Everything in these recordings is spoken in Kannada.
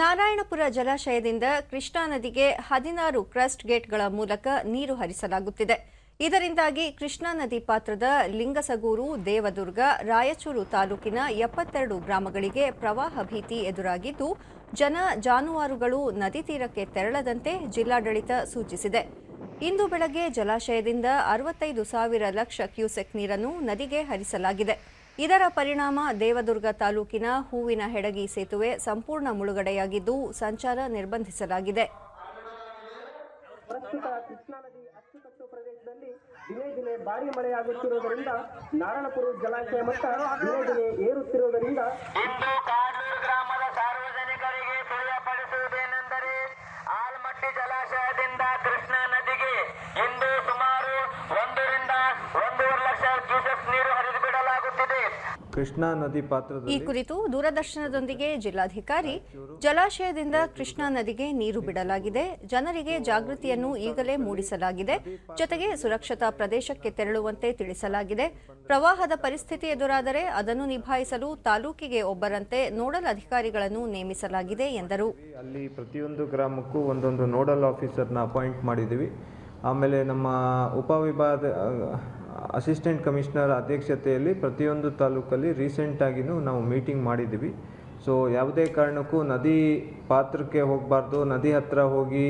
ನಾರಾಯಣಪುರ ಜಲಾಶಯದಿಂದ ಕೃಷ್ಣಾ ನದಿಗೆ ಹದಿನಾರು ಕ್ರಸ್ಟ್ ಗೇಟ್ಗಳ ಮೂಲಕ ನೀರು ಹರಿಸಲಾಗುತ್ತಿದೆ. ಇದರಿಂದಾಗಿ ಕೃಷ್ಣಾ ನದಿ ಪಾತ್ರದ ಲಿಂಗಸಗೂರು, ದೇವದುರ್ಗ, ರಾಯಚೂರು ತಾಲೂಕಿನ ಎಪ್ಪತ್ತೆರಡು ಗ್ರಾಮಗಳಿಗೆ ಪ್ರವಾಹ ಭೀತಿ ಎದುರಾಗಿದ್ದು, ಜನ ಜಾನುವಾರುಗಳು ನದಿ ತೀರಕ್ಕೆ ತೆರಳದಂತೆ ಜಿಲ್ಲಾಡಳಿತ ಸೂಚಿಸಿದೆ. ಇಂದು ಬೆಳಗ್ಗೆ ಜಲಾಶಯದಿಂದ ಅರವತ್ತೈದು ಸಾವಿರ ಲಕ್ಷ ಕ್ಯೂಸೆಕ್ ನೀರನ್ನು ನದಿಗೆ ಹರಿಸಲಾಗಿದೆ. ಇದರ ಪರಿಣಾಮ ದೇವದುರ್ಗ ತಾಲೂಕಿನ ಹೂವಿನ ಹೆಡಗಿ ಸೇತುವೆ ಸಂಪೂರ್ಣ ಮುಳುಗಡೆಯಾಗಿದ್ದು ಸಂಚಾರ ನಿರ್ಬಂಧಿಸಲಾಗಿದೆ. ದಿನೇ ದಿನೇ ಭಾರಿ ಮಳೆಯಾಗುತ್ತಿರುವುದರಿಂದ ನಾರಾಯಣಪುರ ಜಲಾಶಯ ಮಟ್ಟ ದಿನೇ ದಿನೇ ಏರುತ್ತಿರುವುದರಿಂದ ಇಂದು ಕಾಡ್ಲೂರು ಗ್ರಾಮದ ಸಾರ್ವಜನಿಕರಿಗೆ ತಿಳಿಯಪಡಿಸುವುದೇನೆಂದರೆ ಆಲ್ಮಟ್ಟಿ ಜಲಾಶಯದಿಂದ ಕೃಷ್ಣಾ ನದಿಗೆ ಇಂದು ಸುಮಾರು ಒಂದರಿಂದ ಒಂದೂವರೆ ಲಕ್ಷ ಕ್ಯೂಸೆಕ್ ನೀರು ಹರಿದು ಬಿಡಲಾಗುತ್ತಿದೆ ಕೃಷ್ಣಾ ನದಿ ಈ ಕುರಿತು ದೂರದರ್ಶನದೊಂದಿಗೆ ಜಿಲ್ಲಾಧಿಕಾರಿ ಜಲಾಶಯದಿಂದ ಕೃಷ್ಣಾ ನದಿಗೆ ನೀರು ಬಿಡಲಾಗಿದೆ. ಜನರಿಗೆ ಜಾಗೃತಿಯನ್ನು ಈಗಲೇ ಮೂಡಿಸಲಾಗಿದೆ. ಜೊತೆಗೆ ಸುರಕ್ಷತಾ ಪ್ರದೇಶಕ್ಕೆ ತೆರಳುವಂತೆ ತಿಳಿಸಲಾಗಿದೆ. ಪ್ರವಾಹದ ಪರಿಸ್ಥಿತಿ ಎದುರಾದರೆ ಅದನ್ನು ನಿಭಾಯಿಸಲು ತಾಲೂಕಿಗೆ ಒಬ್ಬರಂತೆ ನೋಡಲ್ ಅಧಿಕಾರಿಗಳನ್ನು ನೇಮಿಸಲಾಗಿದೆ ಎಂದರು. ಅಲ್ಲಿ ಪ್ರತಿಯೊಂದು ಗ್ರಾಮಕ್ಕೂ ಒಂದೊಂದು ನೋಡಲ್ ಆಫೀಸರ್ನ ಅಪಾಯಿಂಟ್ ಮಾಡಿದ್ದೀವಿ. ಆಮೇಲೆ ನಮ್ಮ ಉಪವಿಭಾಗ ಅಸಿಸ್ಟೆಂಟ್ ಕಮಿಷನರ್ ಅಧ್ಯಕ್ಷತೆಯಲ್ಲಿ ಪ್ರತಿಯೊಂದು ತಾಲೂಕಲ್ಲಿ ರೀಸೆಂಟಾಗಿಯೂ ನಾವು ಮೀಟಿಂಗ್ ಮಾಡಿದ್ದೀವಿ. ಸೊ ಯಾವುದೇ ಕಾರಣಕ್ಕೂ ನದಿ ಪಾತ್ರಕ್ಕೆ ಹೋಗಬಾರ್ದು, ನದಿ ಹತ್ತಿರ ಹೋಗಿ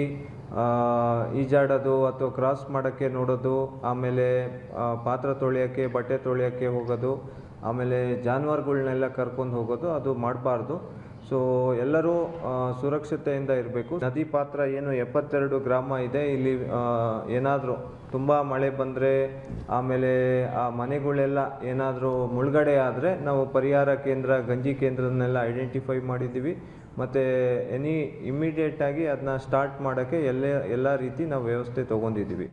ಈಜಾಡೋದು ಅಥವಾ ಕ್ರಾಸ್ ಮಾಡೋಕ್ಕೆ ನೋಡೋದು, ಆಮೇಲೆ ಪಾತ್ರ ತೊಳೆಯೋಕ್ಕೆ, ಬಟ್ಟೆ ತೊಳೆಯೋಕ್ಕೆ ಹೋಗೋದು, ಆಮೇಲೆ ಜಾನುವಾರುಗಳನ್ನೆಲ್ಲ ಕರ್ಕೊಂಡು ಹೋಗೋದು, ಅದು ಮಾಡಬಾರ್ದು. ಸೊ ಎಲ್ಲರೂ ಸುರಕ್ಷತೆಯಿಂದ ಇರಬೇಕು. ನದಿ ಪಾತ್ರ ಏನು ಎಪ್ಪತ್ತೆರಡು ಗ್ರಾಮ ಇದೆ. ಇಲ್ಲಿ ಏನಾದರೂ ತುಂಬ ಮಳೆ ಬಂದರೆ, ಆಮೇಲೆ ಆ ಮನೆಗಳೆಲ್ಲ ಏನಾದರೂ ಮುಳುಗಡೆ ಆದರೆ ನಾವು ಪರಿಹಾರ ಕೇಂದ್ರ, ಗಂಜಿ ಕೇಂದ್ರದನ್ನೆಲ್ಲ ಐಡೆಂಟಿಫೈ ಮಾಡಿದ್ದೀವಿ. ಮತ್ತು ಎನಿ ಇಮ್ಮಿಡಿಯೇಟಾಗಿ ಅದನ್ನ ಸ್ಟಾರ್ಟ್ ಮಾಡೋಕ್ಕೆ ಎಲ್ಲ ಎಲ್ಲ ರೀತಿ ನಾವು ವ್ಯವಸ್ಥೆ ತೊಗೊಂಡಿದ್ದೀವಿ.